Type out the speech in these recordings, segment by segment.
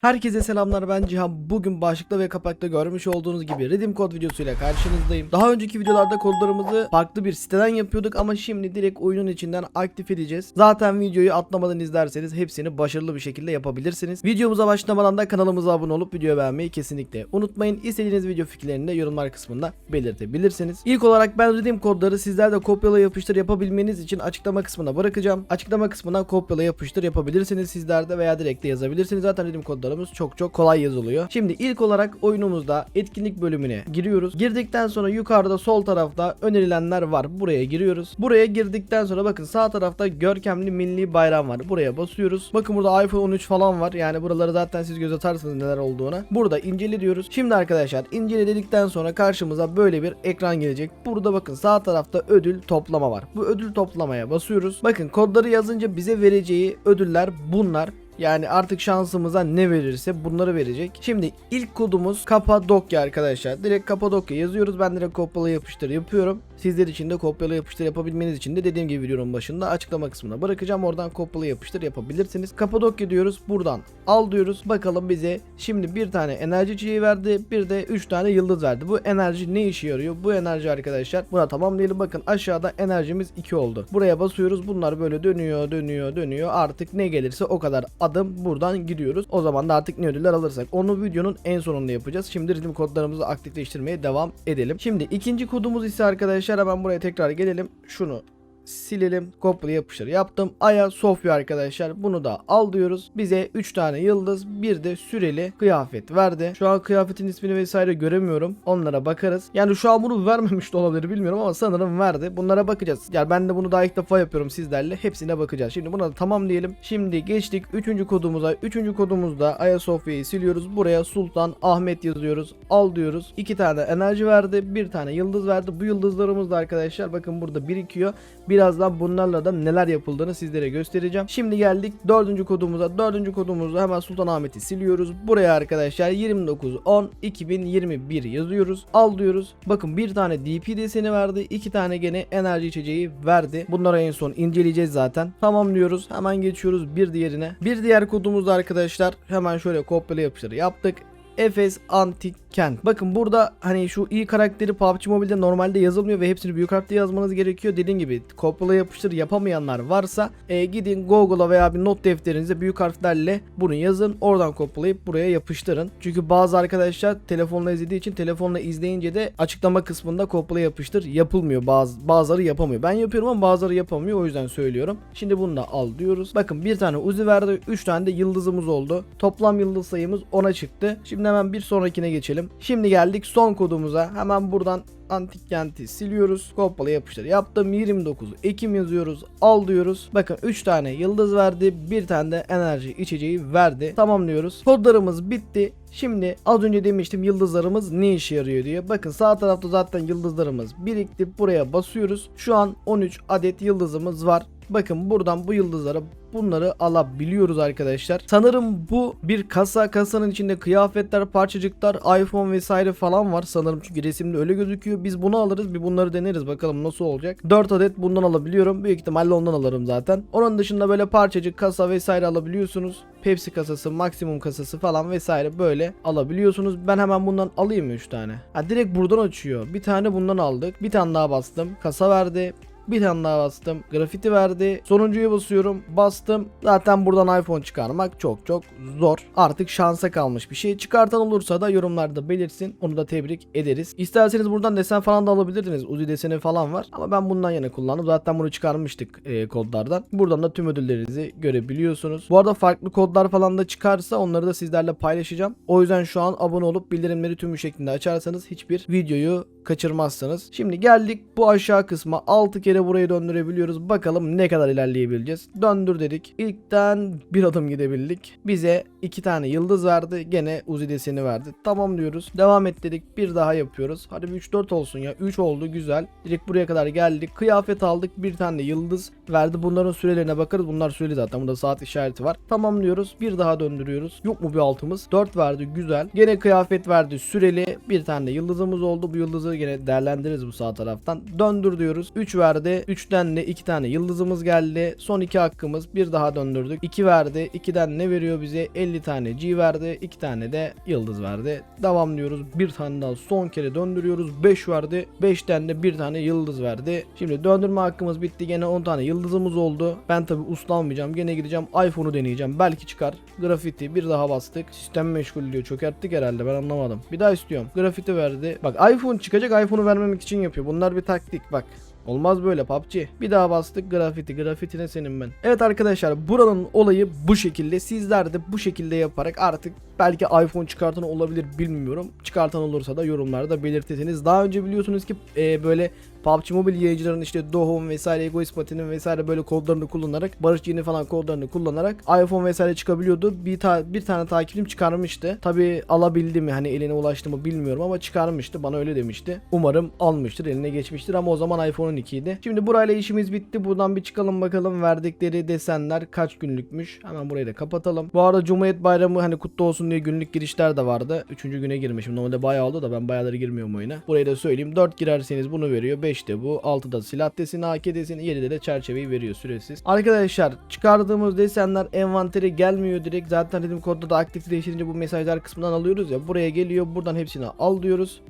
Herkese selamlar ben Cihan. Bugün başlıkta ve kapakta görmüş olduğunuz gibi Redim Kod videosuyla karşınızdayım. Daha önceki videolarda kodlarımızı farklı bir siteden yapıyorduk ama şimdi direkt oyunun içinden aktif edeceğiz. Zaten videoyu atlamadan izlerseniz hepsini başarılı bir şekilde yapabilirsiniz. Videomuza başlamadan da kanalımıza abone olup videoyu beğenmeyi kesinlikle unutmayın. İstediğiniz video fikirlerini de yorumlar kısmında belirtebilirsiniz. İlk olarak ben Redim kodları sizler de kopyala yapıştır yapabilmeniz için açıklama kısmına bırakacağım. Açıklama kısmına kopyala yapıştır yapabilirsiniz sizler de veya direkt de yazabilirsiniz. Zaten Redim kodlarımız çok çok kolay yazılıyor. Şimdi ilk olarak oyunumuzda etkinlik bölümüne giriyoruz. Girdikten sonra yukarıda sol tarafta önerilenler var. Buraya giriyoruz. Buraya girdikten sonra bakın sağ tarafta görkemli milli bayram var. Buraya basıyoruz. Bakın burada iPhone 13 falan var. Yani buraları zaten siz göz atarsınız neler olduğuna. Burada incele diyoruz. Şimdi arkadaşlar incele dedikten sonra karşımıza böyle bir ekran gelecek. Burada bakın sağ tarafta ödül toplama var. Bu ödül toplamaya basıyoruz. Bakın kodları yazınca bize vereceği ödüller bunlar. Yani artık şansımıza ne verirse bunları verecek. Şimdi ilk kodumuz Kapadokya arkadaşlar. Direkt Kapadokya yazıyoruz. Ben direkt kopyala yapıştır yapıyorum. Sizler için de kopyala yapıştır yapabilmeniz için de dediğim gibi videonun başında açıklama kısmına bırakacağım. Oradan kopyala yapıştır yapabilirsiniz. Kapadokya diyoruz. Buradan al diyoruz. Bakalım bize şimdi bir tane enerji çiği verdi. Bir de 3 tane yıldız verdi. Bu enerji ne işe yarıyor? Bu enerji arkadaşlar buna tamamlayalım. Bakın aşağıda enerjimiz 2 oldu. Buraya basıyoruz. Bunlar böyle dönüyor dönüyor dönüyor. Artık ne gelirse o kadar adım buradan gidiyoruz. O zaman da artık ne ödüller alırsak onu videonun en sonunda yapacağız. Şimdi ritim kodlarımızı aktifleştirmeye devam edelim. Şimdi ikinci kodumuz ise arkadaşlar hemen buraya tekrar gelelim. Şunu silelim. Kopyala yapıştır yaptım. Aya Sofya arkadaşlar. Bunu da al diyoruz. Bize 3 tane yıldız bir de süreli kıyafet verdi. Şu an kıyafetin ismini vesaire göremiyorum. Onlara bakarız. Yani şu an bunu vermemiş de olabilir bilmiyorum ama sanırım verdi. Bunlara bakacağız. Yani ben de bunu daha ilk defa yapıyorum sizlerle. Hepsine bakacağız. Şimdi buna da tamam diyelim. Şimdi geçtik 3. kodumuza. 3. kodumuzda Ayasofya'yı siliyoruz. Buraya Sultan Ahmet yazıyoruz. Al diyoruz. 2 tane enerji verdi. Bir tane yıldız verdi. Bu yıldızlarımız da arkadaşlar bakın burada birikiyor. Birazdan bunlarla da neler yapıldığını sizlere göstereceğim. Şimdi geldik dördüncü kodumuza. Dördüncü kodumuzda hemen Sultanahmet'i siliyoruz. Buraya arkadaşlar 29.10.2021 yazıyoruz. Al diyoruz. Bakın bir tane DP deseni verdi. iki tane gene enerji içeceği verdi. Bunları en son inceleyeceğiz zaten. Tamam diyoruz. Hemen geçiyoruz bir diğerine. Bir diğer kodumuzda arkadaşlar hemen şöyle kopyala yapıştır yaptık. Efes Antik Kent. Bakın burada hani şu i karakteri PUBG Mobile'de normalde yazılmıyor ve hepsini büyük harfle yazmanız gerekiyor. Dediğim gibi kopyala yapıştır yapamayanlar varsa e, gidin Google'a veya bir not defterinize büyük harflerle bunu yazın. Oradan kopyalayıp buraya yapıştırın. Çünkü bazı arkadaşlar telefonla izlediği için telefonla izleyince de açıklama kısmında kopyala yapıştır yapılmıyor. Bazı bazıları yapamıyor. Ben yapıyorum ama bazıları yapamıyor. O yüzden söylüyorum. Şimdi bunu da al diyoruz. Bakın bir tane Uzi verdi. 3 tane de yıldızımız oldu. Toplam yıldız sayımız 10'a çıktı. Şimdi hemen bir sonrakine geçelim. Şimdi geldik son kodumuza. Hemen buradan antik kenti siliyoruz. Kopyala yapıştır yaptım. 29 Ekim yazıyoruz. Al diyoruz. Bakın 3 tane yıldız verdi. Bir tane de enerji içeceği verdi. Tamam diyoruz. Kodlarımız bitti. Şimdi az önce demiştim yıldızlarımız ne işe yarıyor diye. Bakın sağ tarafta zaten yıldızlarımız birikti. Buraya basıyoruz. Şu an 13 adet yıldızımız var. Bakın buradan bu yıldızlara bunları alabiliyoruz arkadaşlar. Sanırım bu bir kasa. Kasanın içinde kıyafetler, parçacıklar, iPhone vesaire falan var sanırım. Çünkü resimde öyle gözüküyor. Biz bunu alırız. Bir bunları deneriz. Bakalım nasıl olacak. 4 adet bundan alabiliyorum. Büyük ihtimalle ondan alırım zaten. Onun dışında böyle parçacık, kasa vesaire alabiliyorsunuz. Pepsi kasası, maksimum kasası falan vesaire böyle alabiliyorsunuz. Ben hemen bundan alayım mı 3 tane? Ha direkt buradan açıyor. Bir tane bundan aldık. Bir tane daha bastım. Kasa verdi. Bir tane daha bastım. Grafiti verdi. Sonuncuyu basıyorum. Bastım. Zaten buradan iPhone çıkarmak çok çok zor. Artık şansa kalmış bir şey. Çıkartan olursa da yorumlarda belirsin. Onu da tebrik ederiz. İsterseniz buradan desen falan da alabilirdiniz. Uzi deseni falan var. Ama ben bundan yana kullandım. Zaten bunu çıkarmıştık e, kodlardan. Buradan da tüm ödüllerinizi görebiliyorsunuz. Bu arada farklı kodlar falan da çıkarsa onları da sizlerle paylaşacağım. O yüzden şu an abone olup bildirimleri tüm bir şekilde açarsanız hiçbir videoyu kaçırmazsanız. Şimdi geldik bu aşağı kısma 6 kere burayı döndürebiliyoruz. Bakalım ne kadar ilerleyebileceğiz. Döndür dedik. İlkten bir adım gidebildik. Bize 2 tane yıldız verdi. Gene Uzi deseni verdi. Tamam diyoruz. Devam et dedik. Bir daha yapıyoruz. Hadi bir 3-4 olsun ya. 3 oldu güzel. Direkt buraya kadar geldik. Kıyafet aldık. Bir tane yıldız verdi. Bunların sürelerine bakarız. Bunlar süreli zaten. Burada saat işareti var. Tamam diyoruz. Bir daha döndürüyoruz. Yok mu bir altımız? 4 verdi. Güzel. Gene kıyafet verdi. Süreli. Bir tane yıldızımız oldu. Bu yıldızı gene değerlendiririz bu sağ taraftan. Döndür diyoruz. 3 verdi. 3'ten de 2 tane yıldızımız geldi. Son 2 hakkımız. Bir daha döndürdük. 2 verdi. 2'den ne veriyor bize? 50 tane G verdi. 2 tane de yıldız verdi. Devam diyoruz. Bir tane daha son kere döndürüyoruz. 5 verdi. 5'ten de bir tane yıldız verdi. Şimdi döndürme hakkımız bitti. Gene 10 tane yıldızımız oldu. Ben tabi uslanmayacağım. Gene gideceğim iPhone'u deneyeceğim. Belki çıkar. Grafiti bir daha bastık. Sistem meşgul diyor. Çökerttik herhalde ben anlamadım. Bir daha istiyorum. Grafiti verdi. Bak iPhone çıkacak iPhone'u vermemek için yapıyor. Bunlar bir taktik bak. Olmaz böyle PUBG. Bir daha bastık grafiti. Grafiti ne senin ben. Evet arkadaşlar buranın olayı bu şekilde. Sizler de bu şekilde yaparak artık belki iPhone çıkartan olabilir bilmiyorum. Çıkartan olursa da yorumlarda belirtirseniz. Daha önce biliyorsunuz ki e, böyle PUBG Mobile yayıncıların işte Dohom vesaire Egoist Pati'nin vesaire böyle kodlarını kullanarak Barış Yeni falan kodlarını kullanarak iPhone vesaire çıkabiliyordu. Bir, ta- bir tane takipçim çıkarmıştı. Tabi alabildi mi hani eline ulaştı mı bilmiyorum ama çıkarmıştı. Bana öyle demişti. Umarım almıştır eline geçmiştir ama o zaman iPhone 12 idi. Şimdi burayla işimiz bitti. Buradan bir çıkalım bakalım verdikleri desenler kaç günlükmüş. Hemen burayı da kapatalım. Bu arada Cumhuriyet Bayramı hani kutlu olsun diye günlük girişler de vardı. Üçüncü güne girmişim. Normalde bayağı oldu da ben bayağıları girmiyorum oyuna. Burayı da söyleyeyim. 4 girerseniz bunu veriyor. 5 de bu. 6'da silah deseni, AK deseni, 7'de de çerçeveyi veriyor süresiz. Arkadaşlar çıkardığımız desenler envantere gelmiyor direkt. Zaten dedim kodda da aktifleştirince bu mesajlar kısmından alıyoruz ya. Buraya geliyor. Buradan hepsini al diyoruz.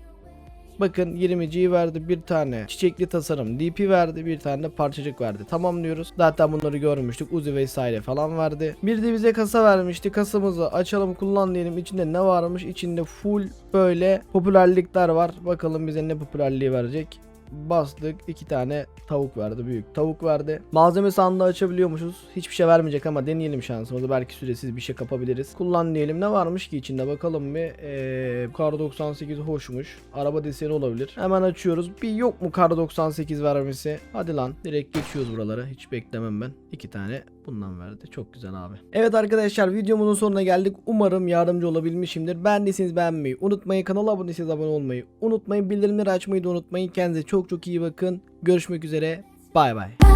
Bakın 20G verdi bir tane çiçekli tasarım DP verdi bir tane de parçacık verdi tamam diyoruz zaten bunları görmüştük Uzi vesaire falan verdi bir de bize kasa vermişti kasamızı açalım kullan diyelim içinde ne varmış içinde full böyle popülerlikler var bakalım bize ne popülerliği verecek bastık iki tane tavuk verdi büyük tavuk verdi. Malzeme sandığı açabiliyormuşuz. Hiçbir şey vermeyecek ama deneyelim şansımızı. Belki süresiz bir şey kapabiliriz. Kullan diyelim. Ne varmış ki içinde? Bakalım bir ee, kar 98 hoşmuş. Araba deseni olabilir. Hemen açıyoruz. Bir yok mu kar 98 vermesi? Hadi lan direkt geçiyoruz buralara. Hiç beklemem ben. İki tane bundan verdi. Çok güzel abi. Evet arkadaşlar videomuzun sonuna geldik. Umarım yardımcı olabilmişimdir. Beğendiyseniz beğenmeyi unutmayın. Kanala abone abone olmayı unutmayın. Bildirimleri açmayı da unutmayın. Kendinize çok çok iyi bakın. Görüşmek üzere. Bay bay